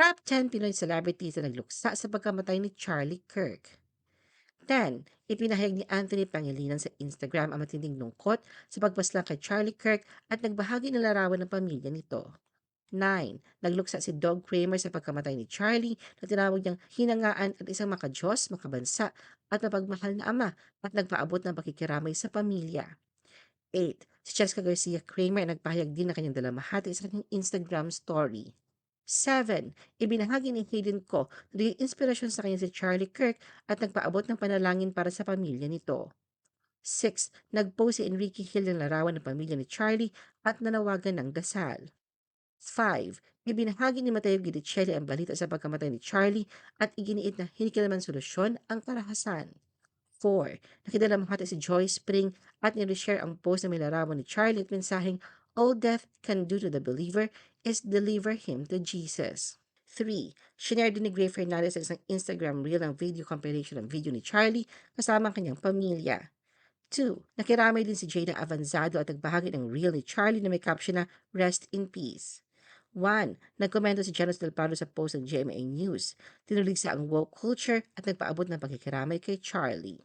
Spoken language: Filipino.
Top 10 Pinoy celebrities na nagluksa sa pagkamatay ni Charlie Kirk. 10. Ipinahayag ni Anthony Pangilinan sa Instagram ang matinding lungkot sa pagpaslang kay Charlie Kirk at nagbahagi ng larawan ng pamilya nito. 9. Nagluksa si Doug Kramer sa pagkamatay ni Charlie na tinawag niyang hinangaan at isang makajos, makabansa at mapagmahal na ama at nagpaabot ng pakikiramay sa pamilya. 8. Si Cheska Garcia Kramer ay nagpahayag din ng kanyang dalamahati sa kanyang Instagram story. 7. Ibinahagi ni Hayden Ko na naging inspirasyon sa kanya si Charlie Kirk at nagpaabot ng panalangin para sa pamilya nito. 6. Nagpost si Enrique Hill ng larawan ng pamilya ni Charlie at nanawagan ng dasal. 5. Ibinahagi ni Mateo Guidicelli ang balita sa pagkamatay ni Charlie at iginiit na hindi solusyon ang karahasan. 4. Nakidalamhati si Joy Spring at nireshare ang post na may larawan ni Charlie at mensaheng All death can do to the believer is deliver him to Jesus. 3. Shinare din ni Gray Fernandez sa isang Instagram reel ang video compilation ng video ni Charlie kasama ang kanyang pamilya. 2. Nakiramay din si Jada Avanzado at nagbahagi ng reel ni Charlie na may caption na Rest in Peace. 1. Nagkomento si Janice Del Palo sa post ng GMA News. Tinulig sa ang woke culture at nagpaabot ng pagkikiramay kay Charlie.